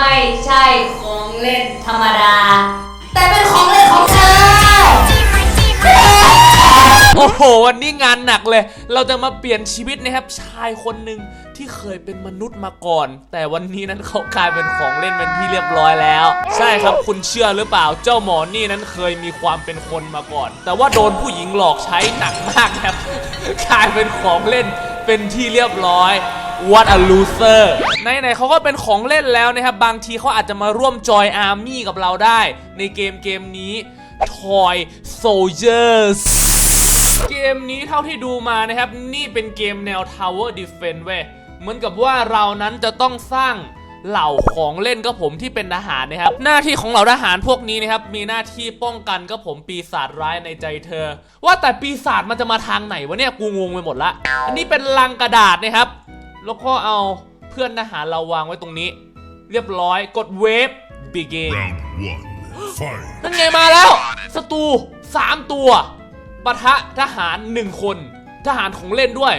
ไม่ใช่ของเล่นธรรมดา แต่เป็นของเล่นของเธอ โอ้โห วันนี้งานหนักเลย เราจะมาเปลี่ยนชีวิตนะครับ ชายคนหนึ่งที่เคยเป็นมนุษย์มาก่อน แต่วันนี้นั้นเขากลายเป็นของเล่นเป็นที่เรียบร้อยแล้ว ใช่ครับคุณเชื่อหรือเปล่า เจ้าหมอนี่นั้นเคยมีความเป็นคนมาก่อน แต่ว่าโดนผู้หญิงหลอกใช้หนักมากครับ กลายเป็นของเล่นเป็นที่เรียบร้อย What a loser ไหนๆเขาก็เป็นของเล่นแล้วนะครับ บางทีเขาอาจจะมาร่วมจอยอาร์มี่กับเราได้ ในเกมเกมนี้ Toy Soldiers เกมนี้เท่าที่ดูมานะครับ นี่เป็นเกมแนว Tower Defense เว้ยเหมือนกับว่าเรานั้นจะต้องสร้างเหล่าของเล่นก็ผมที่เป็นทหารนะครับ หน้าที่ของเหล่าทหารพวกนี้นะครับ มีหน้าที่ป้องกันก็ผมปีศาจร้ายในใจเธอ ว่าแต่ปีศาจมันจะมาทางไหนวะเนี่ยกูงงไปหมดละ อันนี้เป็นลังกระดาษนะครับ แล้วก็เอาเพื่อนทหารเราวางไว้ตรงนี้ เรียบร้อยกดเวฟ begin Round one. Fight. นั่นไงมาแล้วศัตรูสามตัวปะทะทหารหนึ่งคน ทหารของเล่นด้วย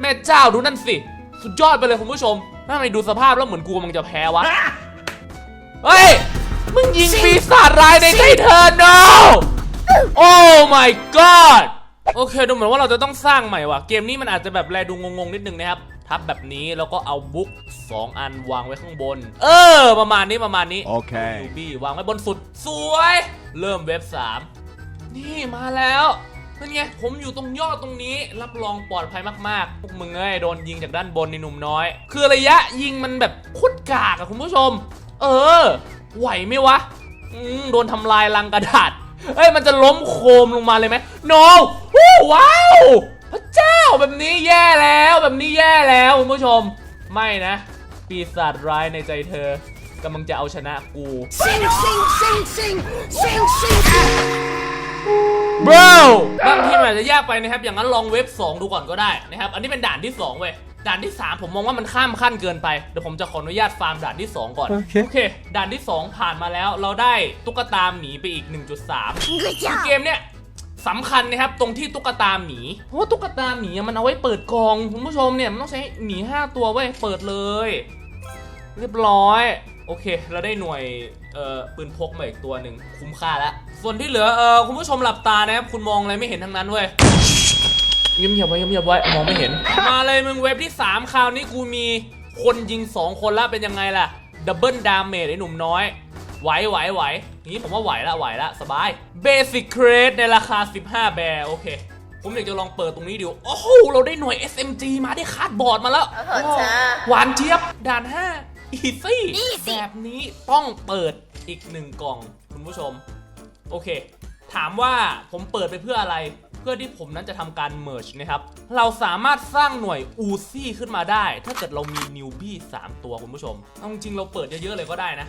แม่เจ้าดูนั่นสิ สุดยอดไปเลยคุณผู้ชมทำไมดูสภาพแล้วเหมือนกูกำลังจะแพ้วะ เฮ้ย มึงยิงปีศาจร้ายในใจเธอ no โอ้ my god โอเค ดูเหมือนว่าเราจะต้องสร้างใหม่ว่ะ เกมนี้มันอาจจะแบบแลดูงงๆนิดนึงนะครับ ทับแบบนี้แล้วก็เอาบุ๊ก2 อันวางไว้ข้างบน เออ ประมาณนี้ประมาณนี้ Okay. ยูบี้วางไว้บนสุดสวย เริ่มเว็บ 3 นี่มาแล้วนั่นไงผมอยู่ตรงยอดตรงนี้รับรองปลอดภัยมากๆพวกมึงเอ้ยโดนยิงจากด้านบนในหนุ่มน้อย คือระยะยิงมันแบบโคุดกากอะคุณผู้ชม เออ ไหวไหมวะอืมโดนทำลายลังกระดาษเอ้ยมันจะล้มโคมลงมาเลยไหม no วู้ว้าวพระเจ้า แบบนี้แย่แล้วแบบนี้แย่แล้วคุณผู้ชม ไม่นะ ปีศาจร้ายในใจเธอกำลังจะเอาชนะกู Sing, sing, sing, sing, sing, sing. bro บางทีมันอาจจะยากไปนะครับ อย่างนั้นลองเว็บ 2 ดูก่อนก็ได้นะครับ อันนี้เป็นด่านที่ 2 เว้ย ด่านที่ 3 ผมมองว่ามันข้ามขั้นเกินไป เดี๋ยวผมจะขออนุญาตฟาร์มด่านที่ 2 ก่อน โอเคโอเคด่านที่ 2 ผ่านมาแล้ว เราได้ตุ๊กตาหมีไปอีก 1.3 Good เก job. มเนี้ย สำคัญนะครับตรงที่ตุ๊กตาหมีเพราะว่าตุ๊กตาหมีมันเอาไว้เปิดกลองคุณผู้ชมเนี่ยมันต้องใช้หมี 5 ตัวไว้เปิดเลย เรียบร้อยโอเค เราได้หน่วยเอ่อปืนพกมาอีกตัวหนึ่งคุ้มค่าแล้วส่วนที่เหลือเออคุณผู้ชมหลับตานะครับคุณมองอะไรไม่เห็นทั้งนั้นเว้ยเงียบๆไว้เงียบๆไว้มองไม่เห็น มาเลยมึงเว็บที่ 3 คราวนี้กูมีคนยิง 2 คนแล้วเป็นยังไงล่ะดับเบิลดาเมจไอ้หนุ่มน้อย ไหวไหวไหวอย่างนี้ผมว่าไหวละไหวละสบาย Basic Crate ในราคา 15 แบร์โอเค ผมอยากจะลองเปิดตรงนี้ดูโอ้โห เราได้หน่วย SMG มาได้คาร์ดบอร์ดมาแล้วโอ้โหจ้า หวานเจี๊ยบด่าน 5 อีซี่ Easy แบบนี้ต้องเปิดอีกหนึ่งกล่องคุณผู้ชม โอเค ถามว่าผมเปิดไปเพื่ออะไร เพื่อที่ผมนั้นจะทำการเมิร์ชนะครับ เราสามารถสร้างหน่วยอูซี่ขึ้นมาได้ ถ้าเกิดเรามีนิวบี้3ตัวคุณผู้ชมเอาจริงๆเราเปิดเยอะๆเลยก็ได้นะ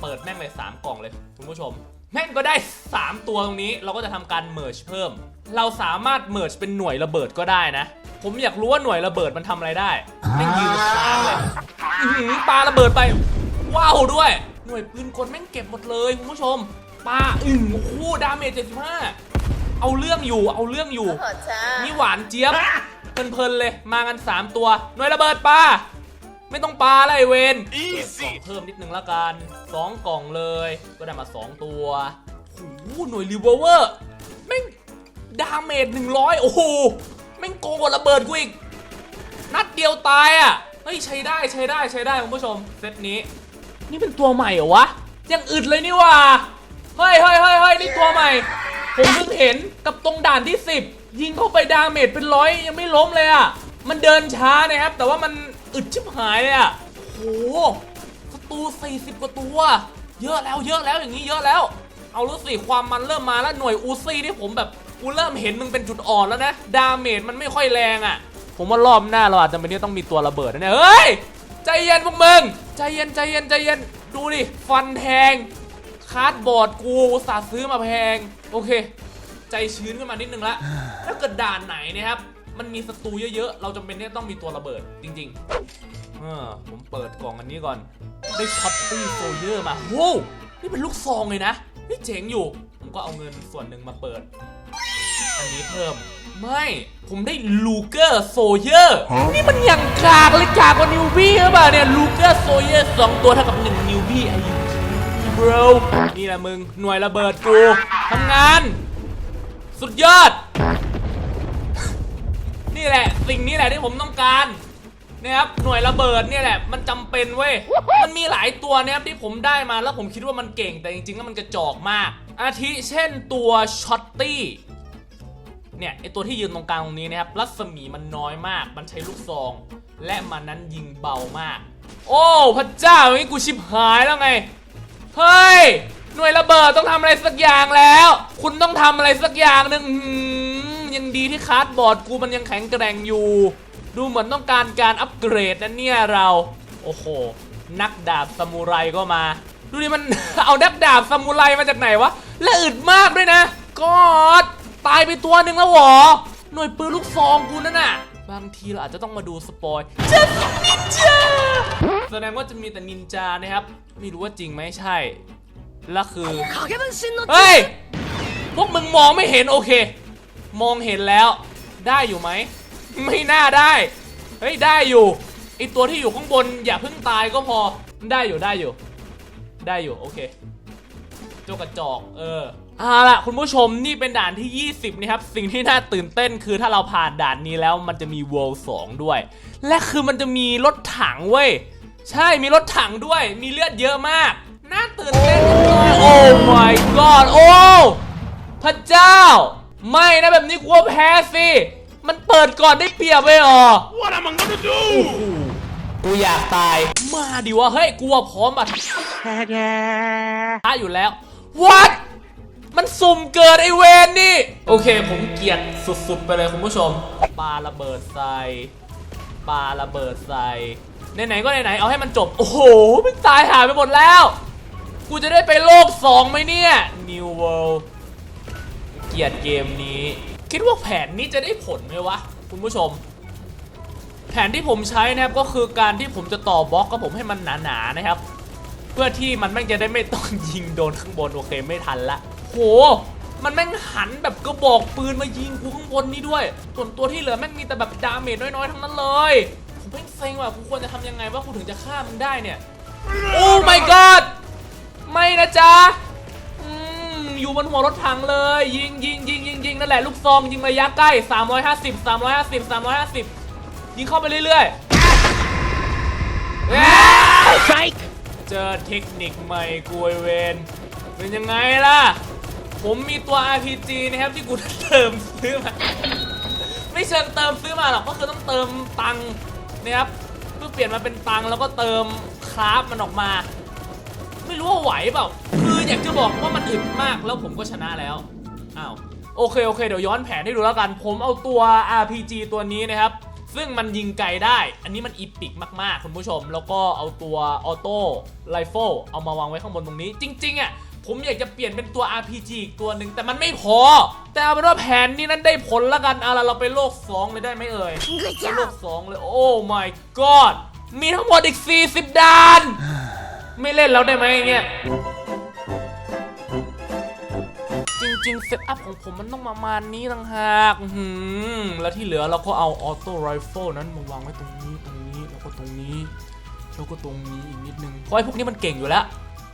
เปิดแม่งเลย 3 กล่องเลย คุณผู้ชม แม่งก็ได้ 3 ตัวตรงนี้เราก็จะทำการเมิร์ชเพิ่ม เราสามารถเมิร์ชเป็นหน่วยระเบิดก็ได้นะ ผมอยากรู้ว่าหน่วยระเบิดมันทำอะไรได้แม่งยืนค้างเลยอื้อหือปาระเบิดไป ว้าวด้วย หน่วยปืนกลแม่งเก็บหมดเลยคุณผู้ชมปาอึ่งโอ้โหดาเมจ75 เอาเรื่องอยู่เอาเรื่องอยู่โอ้โหจ้านี่หวานเจี๊ยบเพลินๆเลยมากัน 3 ตัว หน่วยระเบิดปลา ไม่ต้องปลาอะไรเวนเก็บกล่องเพิ่มนิดนึงละกัน2กล่องเลย ก็ได้มา2ตัวโอ้โหหน่วยรีเวอร์เวอร์แม่งดาเมจ100โอ้โหแม่งโกงกว่าระเบิดกูอีก นัดเดียวตายอะเฮ้ยใช้ได้ใช้ได้ใช้ได้คุณผู้ชมเซตนี้ นี่เป็นตัวใหม่เหรอวะยังอึดเลยนี่หว่าเฮ้ยเฮ้ยเฮ้ยเฮ้ยนี่ตัวใหม่ ผมเพิ่งเห็นกับตรงด่านที่ 10 ยิงเข้าไปดาเมจเป็นร้อยยังไม่ล้มเลยอะ มันเดินช้านะครับ แต่ว่ามันอึดชิบหายเลยอะโหศัตรู40 กว่าตัว เยอะแล้วเยอะแล้วอย่างนี้เยอะแล้ว เอารู้สิความมันเริ่มมาแล้วหน่วยอูซี่ที่ผมแบบกูเริ่มเห็นมึงเป็นจุดอ่อนแล้วนะ ดาเมจมันไม่ค่อยแรงอะ ผมว่ารอบหน้าเราอาจจะไม่ได้ต้องมีตัวระเบิดนะเนี่ยเฮ้ยใจเย็นพวกมึงใจเย็นใจเย็นใจเย็นดูดิฟันแทงคาร์ดบอร์ดกูสาซื้อมาแพง โอเค ใจชื้นขึ้นมานิดนึงละถ้าเกิดด่านไหนนะครับ มันมีศัตรูเยอะๆ เราจำเป็นที่จะต้องมีตัวระเบิดจริงๆเออผมเปิดกล่องอันนี้ก่อน ได้ช็อตตี้โซเยอร์มาโว้วนี่เป็นลูกซองเลยนะนี่เจ๋งอยู่ ผมก็เอาเงินส่วนหนึ่งมาเปิด อันนี้เพิ่ม ไม่ ผมได้ลูเกอร์โซเยอร์นี่มันอย่างกากเลยกากกว่านิวบี้หรือเปล่าเนี่ยลูเกอร์โซเยอร์สองตัวเท่ากับหนึ่งนิวบี้อายุ bro นี่แหละมึงหน่วยระเบิดกูทำงาน สุดยอด นี่แหละ สิ่งนี้แหละที่ผมต้องการนะครับหน่วยระเบิดเนี่ยแหละมันจำเป็นเว้ยมันมีหลายตัวนะครับที่ผมได้มาแล้วผมคิดว่ามันเก่งแต่จริงๆแล้วมันกระจอกมาก อาทิเช่นตัวช็อตตี้เนี่ยไอตัวที่ยืนตรงกลางตรงนี้นะครับรัศมีมันน้อยมาก มันใช้ลูกซอง และมันนั้นยิงเบามาก โอ้พระเจ้าอย่างนี้กูชิบหายแล้วไงเฮ้ยหน่วยระเบิดต้องทำอะไรสักอย่างแล้ว คุณต้องทำอะไรสักอย่างหนึ่งังดีที่คาร์ดบอร์ดกูมันยังแข็งแกร่งอยู่ ดูเหมือนต้องการการอัปเกรดนะเนี่ยเรา โอ้โห นักดาบซามูไรก็มา ดูดิมัน เอานักดาบซามูไรมาจากไหนวะ และอึดมากด้วยนะกอดตายไปตัวหนึ่งแล้วหรอ หน่วยปืนลูกซองกูนั่นน่ะ บางทีเราอาจจะต้องมาดูสปอยเจ้านินจาแสดงว่าจะมีแต่นินจานะครับ ไม่รู้ว่าจริงไหมใช่ และคือ เฮ้ย พวกมึงมองไม่เห็นโอเค มองเห็นแล้วได้อยู่ไหม ไม่น่าได้ เฮ้ย ได้อยู่ไอตัวที่อยู่ข้างบนอย่าเพิ่งตายก็พอได้อยู่ได้อยู่ ได้อยู่ โอเคเจ้ากระจอกเออเอาล่ะคุณผู้ชมนี่เป็นด่านที่ 20นะครับ สิ่งที่น่าตื่นเต้นคือถ้าเราผ่านด่านนี้แล้วมันจะมี World 2 ด้วย และคือมันจะมีรถถังเว้ย ใช่มีรถถังด้วย มีเลือดเยอะมาก น่าตื่นเต้นจังเลยโอ้ my god โอ้ พระเจ้า ไม่นะแบบนี้กลัวแพ้สิ มันเปิดก่อนได้เปรียบเลยเหรอ What am I gonna do? กูอยากตาย มาดิวะ เฮ้ยกูว่าพร้อมอะท้าอยู่แล้ว what มันสุ่มเกิดไอเวนนี่ โอเค ผมเกลียดสุดๆ ไปเลยคุณผู้ชม ปาระเบิดใส่ปาระเบิดใส่ไหนๆก็ไหนๆเอาให้มันจบ โอ้โหมันตายหายไปหมดแล้ว กูจะได้ไปโลกสองไหมเนี่ย New World เกียดเกมนี้ คิดว่าแผนนี้จะได้ผลไหมวะ คุณผู้ชม แผนที่ผมใช้นะครับก็คือการที่ผมจะต่อบล็อกกับผมให้มันหนาๆนะครับ เพื่อที่มันแม่งจะได้ไม่ต้องยิงโดนข้างบนโอเคไม่ทันละโหมันแม่งหันแบบกระบอกปืนมายิงกูข้างบนนี้ด้วย ส่วนตัวที่เหลือแม่งมีแต่แบบดาเมจน้อยๆทั้งนั้นเลย ผมแม่งเซ็งว่ะกูควรจะทำยังไงว่ากูถึงจะฆ่ามึงได้เนี่ย โอ้ my god ไม่นะจ๊ะ อยู่บนหัวรถถังเลย ยิงยิงยิงยิงยิงนั่นแหละลูกซองยิงระยะใกล้ 350 350 350 ยิงเข้าไปเรื่อยๆเอ้ย Strike เจอเทคนิคใหม่กูไอเวนเป็นยังไงล่ะ ผมมีตัว RPG นะครับที่กูเติมซื้อมา ไม่เชิงเติมซื้อมาหรอกก็คือต้องเติมตังค์นะครับเพื่อเปลี่ยนมาเป็นตังค์แล้วก็เติมคราฟมันออกมา ไม่รู้ว่าไหวเปล่าคื ออยากจะบอกว่ามันอึดมากแล้วผมก็ชนะแล้วอ้าวโอเคโอเคเดี๋ยวย้อนแผนให้ดูแล้วกัน ผมเอาตัว RPG ตัวนี้นะครับ ซึ่งมันยิงไกลได้ อันนี้มันอีปิกมากๆ คุณผู้ชม แล้วก็เอาตัวออโต้ไรเฟิลเอามาวางไว้ข้างบนตรงนี้ จริงๆอะผมอยากจะเปลี่ยนเป็นตัว RPG อีกตัวหนึ่งแต่มันไม่พอ แต่เอาเป็นว่าแผนนี้นั้นได้ผลแล้วกันเอาล่ะเราไปโลก 2 เลยได้ไหมเอ่ยไปโลก 2 เลยโอ้ my god มีทั้งหมดอีก 40ด่าน ไม่เล่นแล้วได้ไหมเนี่ย ริงๆเซตอัพของผมมันต้องประมาณนี้ต่างหากหืแล้วที่เหลือเราก็เอาออโต้ไรเฟิลนั้นมาวางไว้ตรงนี้ตรงนี้แล้วก็ตรงนี้แล้วก็ตรงนี้อีกนิดนึงเพราะไอ้พวกนี้มันเก่งอยู่แล้ว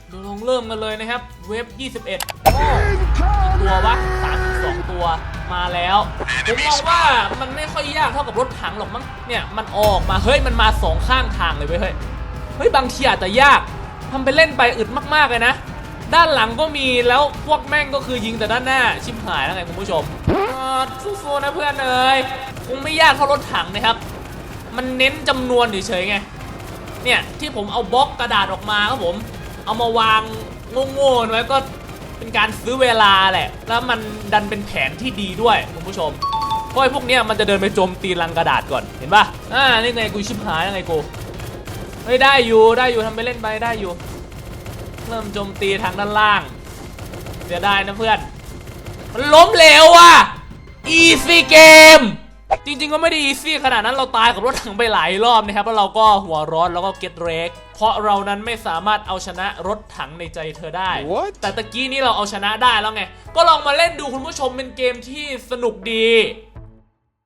เดี๋ยวลองเริ่มกันเลยนะครับ เว็บ 21โอ้กี่ตัววะ32 ตัวมาแล้ว ผมมองว่ามันไม่ค่อยยากเท่ากับรถถังหรอกมั้งเนี่ยมันออกมาเฮ้ยมันมาสองข้างทางเลยเว้ยเฮ้ยเฮ้ยบางทีอาจจะยากทำไปเล่นไปอึดมากๆเลยนะ ด้านหลังก็มีแล้วพวกแม่งก็คือยิงแต่ด้านหน้าชิบหายแล้วไงคุณผู้ชมสู้ๆนะเพื่อนเอ้ยคงไม่ยากเท่ารถถังนะครับ มันเน้นจำนวนเฉยๆไงเนี่ยที่ผมเอาบล็อกกระดาษออกมาครับผม เอามาวางโง่ๆไว้ก็เป็นการซื้อเวลาแหละ แล้วมันดันเป็นแผนที่ดีด้วยคุณผู้ชมเพราะไอ้พวกเนี้ยมันจะเดินไปโจมตีลังกระดาษก่อนเห็นปะอ่านี่ไงกูชิบหายแล้วไงกูเฮ้ยได้อยู่ได้อยู่ทำไปเล่นไปได้อยู่ เริ่มโจมตีทางด้านล่าง เสียดายนะเพื่อน มันล้มเหลวอะ easy game จริงๆก็ไม่ได้ easy ขนาดนั้นเราตายกับรถถังไปหลายรอบนะครับ แล้วเราก็หัวร้อนแล้วก็ get wreck เพราะเรานั้นไม่สามารถเอาชนะรถถังในใจเธอได้ What? แต่ตะกี้นี้เราเอาชนะได้แล้วไง ก็ลองมาเล่นดูคุณผู้ชมเป็นเกมที่สนุกดี